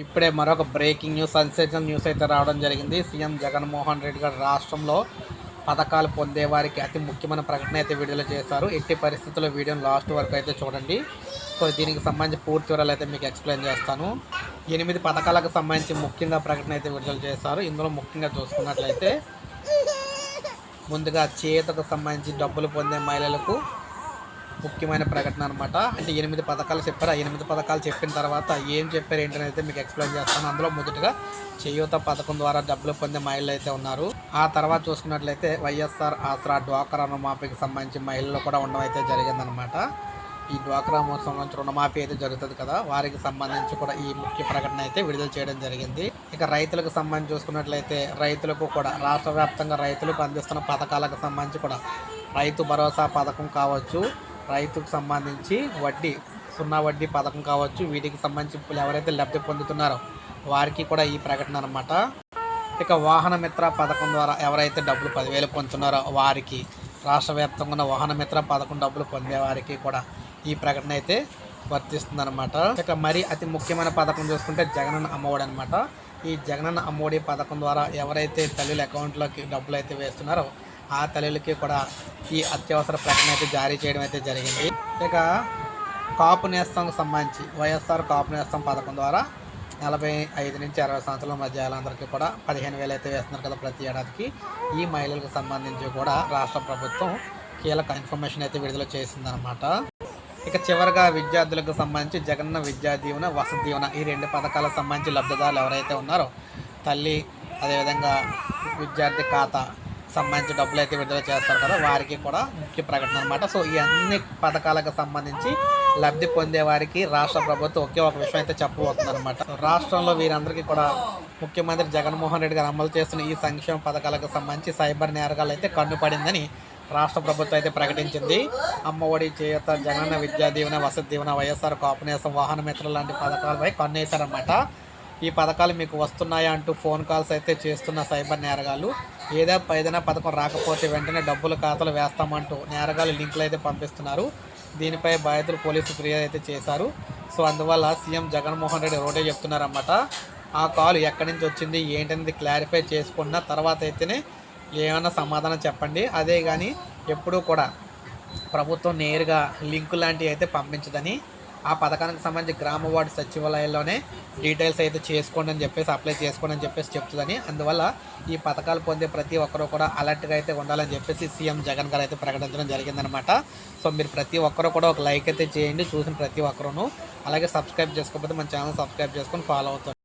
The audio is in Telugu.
ఇప్పుడే మరొక బ్రేకింగ్ న్యూస్ సెన్సేషనల్ న్యూస్ అయితే రావడం జరిగింది. సీఎం జగన్మోహన్ రెడ్డి గారు రాష్ట్రంలో పథకాలు పొందే వారికి అతి ముఖ్యమైన ప్రకటన అయితే విడుదల చేశారు. ఎట్టి పరిస్థితుల్లో వీడియోని లాస్ట్ వరకు అయితే చూడండి. సో దీనికి సంబంధించి పూర్తి వివరాలు అయితే మీకు ఎక్స్ప్లెయిన్ చేస్తాను. ఎనిమిది పథకాలకు సంబంధించి ముఖ్యంగా ప్రకటన అయితే విడుదల చేశారు. ఇందులో ముఖ్యంగా చూసుకున్నట్లయితే ముందుగా చేతకు సంబంధించి డబ్బులు పొందే మహిళలకు ముఖ్యమైన ప్రకటన అనమాట అంటే ఎనిమిది పథకాలు చెప్పారు. ఆ ఎనిమిది పథకాలు చెప్పిన తర్వాత ఏం చెప్పారు ఏంటని అయితే మీకు ఎక్స్ప్లెయిన్ చేస్తాను. అందులో మొదటగా చేయూత పథకం ద్వారా డబ్బులు పొందే మహిళలు అయితే ఉన్నారు. ఆ తర్వాత చూసుకున్నట్లయితే వైఎస్ఆర్ ఆసరా డ్వాక్రా రుణమాఫీకి సంబంధించి మహిళలు కూడా ఉండడం అయితే జరిగిందనమాట ఈ డ్వాక్రా సంబంధించి రుణమాఫీ అయితే జరుగుతుంది కదా. వారికి సంబంధించి కూడా ఈ ముఖ్య ప్రకటన అయితే విడుదల చేయడం జరిగింది. ఇక రైతులకు సంబంధించి చూసుకున్నట్లయితే రైతులకు కూడా రాష్ట్ర వ్యాప్తంగా రైతులకు అందిస్తున్న పథకాలకు సంబంధించి కూడా రైతు భరోసా పథకం కావచ్చు. రైతుకు సంబంధించి వడ్డీ సున్నా వడ్డీ పథకం కావచ్చు వీటికి సంబంధించి ఇప్పుడు ఎవరైతే లబ్ధి పొందుతున్నారో వారికి కూడా ఈ ప్రకటన అనమాట ఇక వాహన మిత్ర పథకం ద్వారా ఎవరైతే డబ్బులు పదివేలు పొందుతున్నారో వారికి రాష్ట్ర వ్యాప్తంగా ఉన్న వాహన మిత్ర పథకం డబ్బులు పొందే వారికి కూడా ఈ ప్రకటన అయితే వర్తిస్తుందన్నమాట. ఇక మరి అతి ముఖ్యమైన పథకం చూసుకుంటే జగనన్న అమ్మఒడి అనమాట ఈ జగనన్న అమ్మఒడి పథకం ద్వారా ఎవరైతే తల్లుల అకౌంట్లోకి డబ్బులు అయితే వేస్తున్నారో ఆ తల్లులకి కూడా ఈ అత్యవసర ప్రకటన అయితే జారీ చేయడం అయితే జరిగింది. ఇక కాపు నేస్తంకు సంబంధించి వైఎస్ఆర్ కాపు నేస్తం పథకం ద్వారా నలభై ఐదు నుంచి అరవై సంవత్సరాల మధ్య వాళ్ళందరికీ కూడా పదిహేను వేలు అయితే వేస్తున్నారు కదా ప్రతి ఏడాదికి. ఈ మహిళలకు సంబంధించి కూడా రాష్ట్ర ప్రభుత్వం కీలక ఇన్ఫర్మేషన్ అయితే విడుదల చేసిందనమాట ఇక చివరిగా విద్యార్థులకు సంబంధించి జగన్న విద్యా దీవెన వసతి దీవెన ఈ రెండు పథకాలకు సంబంధించి లబ్ధిదారులు ఎవరైతే ఉన్నారో తల్లి అదేవిధంగా విద్యార్థి ఖాతా సంబంధించి డబ్బులు అయితే విడుదల చేస్తారు కదా వారికి కూడా ముఖ్య ప్రకటన అనమాట సో ఈ అన్ని పథకాలకు సంబంధించి లబ్ధి పొందే వారికి రాష్ట్ర ప్రభుత్వం ఒకే ఒక విషయం అయితే చెప్పబోతుంది అనమాట రాష్ట్రంలో వీరందరికీ కూడా ముఖ్యమంత్రి జగన్మోహన్ రెడ్డి గారు అమలు చేస్తున్న ఈ సంక్షేమ పథకాలకు సంబంధించి సైబర్ నేరగాలు అయితే కన్నుపడిందని రాష్ట్ర ప్రభుత్వం అయితే ప్రకటించింది. అమ్మఒడి చేత జగనన్న విద్యా దీవెన వసతి దీవెన వైఎస్ఆర్ కాపునేసం వాహన మిత్రులు లాంటి పథకాలపై కన్నేశారన్నమాట. ఈ పథకాలు మీకు వస్తున్నాయా అంటూ ఫోన్ కాల్స్ అయితే చేస్తున్న సైబర్ నేరగాళ్ళు. ఏదో ఏదైనా పథకం రాకపోతే వెంటనే డబ్బులు ఖాతాలు వేస్తామంటూ నేరగాలు లింకులు అయితే పంపిస్తున్నారు. దీనిపై బాధితులు పోలీసు ఫిర్యాదు అయితే చేశారు. సో అందువల్ల సీఎం జగన్మోహన్ రెడ్డి రోడే చెప్తున్నారన్నమాట. ఆ కాల్ ఎక్కడి నుంచి వచ్చింది ఏంటనేది క్లారిఫై చేసుకున్న తర్వాత అయితేనే ఏమైనా సమాధానం చెప్పండి. అదే కానీ ఎప్పుడూ కూడా ప్రభుత్వం నేరుగా లింకు లాంటివి అయితే పంపించదని ఆ పథకానికి సంబంధించి గ్రామ వార్డు సచివాలయంలోనే డీటెయిల్స్ అయితే చేసుకోండి అని చెప్పేసి అప్లై చేసుకోండి అని చెప్పేసి చెప్తుందని. అందువల్ల ఈ పథకాలు పొందే ప్రతి ఒక్కరూ కూడా అలర్ట్గా అయితే ఉండాలని చెప్పేసి సీఎం జగన్ గారు అయితే ప్రకటించడం జరిగిందనమాట సో మీరు ప్రతి ఒక్కరూ కూడా ఒక లైక్ అయితే చేయండి చూసిన ప్రతి ఒక్కరూ అలాగే సబ్స్క్రైబ్ చేసుకోకపోతే మన ఛానల్ సబ్స్క్రైబ్ చేసుకొని ఫాలో అవుతారు